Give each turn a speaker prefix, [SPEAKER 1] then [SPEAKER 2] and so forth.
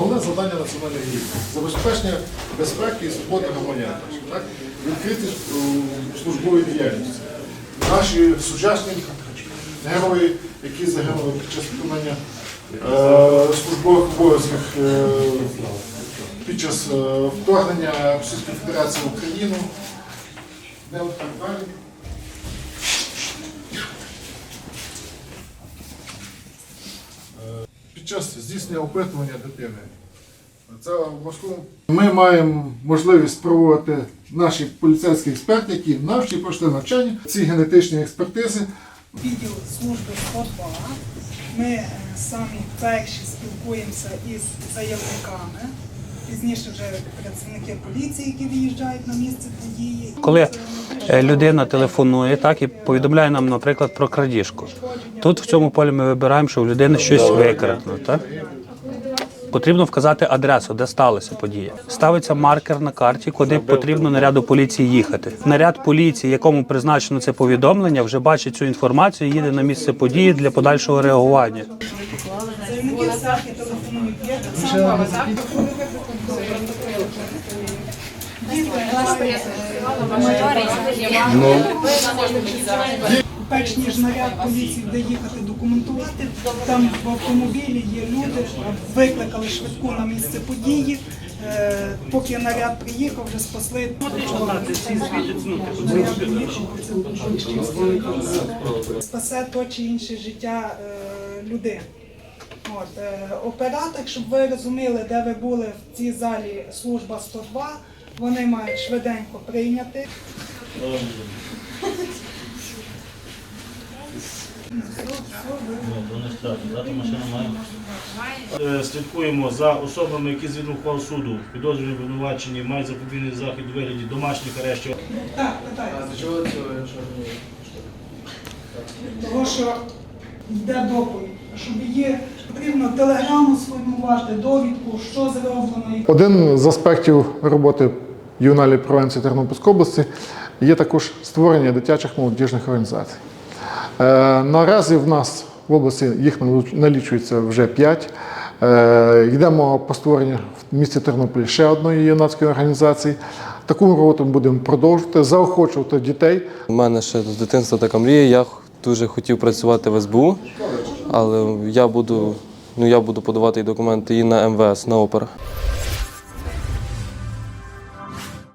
[SPEAKER 1] Головне завдання національної гільдії – забезпечення безпеки і свободи громадян. Так? Відкритість у діяльності. Наші сучасні герої, які загинули під час виконання е, службових обов'язків е, під час е, вторгнення Російської Федерації в Україну. Де так далі? Час здійснення опитування дитини. Це в Москву. Ми маємо можливість проводити наші поліцейські експерти, які навчі пройшли навчання, ці генетичні експертизи.
[SPEAKER 2] відділ служби 102. Ми е, самі перші спілкуємося із заявниками. Пізніше вже працівники поліції, які виїжджають на місце події.
[SPEAKER 3] Коли е, людина телефонує, так і повідомляє нам, наприклад, про крадіжку. Тут в цьому полі ми вибираємо, що у людини щось викрадено. Так? Потрібно вказати адресу, де сталася подія. Ставиться маркер на карті, куди потрібно наряду поліції їхати. Наряд поліції, якому призначено це повідомлення, вже бачить цю інформацію, їде на місце події для подальшого реагування.
[SPEAKER 2] Заявники Перш ніж наряд поліції буде їхати документувати, там в автомобілі є люди, викликали швидку на місце події. Е, Поки наряд приїхав, вже спасли. Спасе то чи інше життя е, людини. Е, оператор, щоб ви розуміли, де ви були в цій залі служба 102, вони мають швиденько прийняти.
[SPEAKER 4] Е, Слідкуємо за особами, які згідно ухвал суду, підозрювані обвинувачені, мають запобігний захід у вигляді домашніх арештів.
[SPEAKER 2] Так, питайте. Того, що йде доповідь, щоб її потрібно телеграму сформувати, довідку, що зроблено.
[SPEAKER 1] Один з аспектів роботи ювенальної превенції Тернопільської області є також створення дитячих молодіжних організацій. Е, наразі в нас в області їх налічується вже 5. Е, йдемо по створенню в місті Тернополі ще одної юнацької організації. Таку роботу ми будемо продовжувати, заохочувати дітей
[SPEAKER 5] У мене ще з дитинства така мрія. Я дуже хотів працювати в СБУ, але я буду, ну, я буду подавати і документи і на МВС, на опера.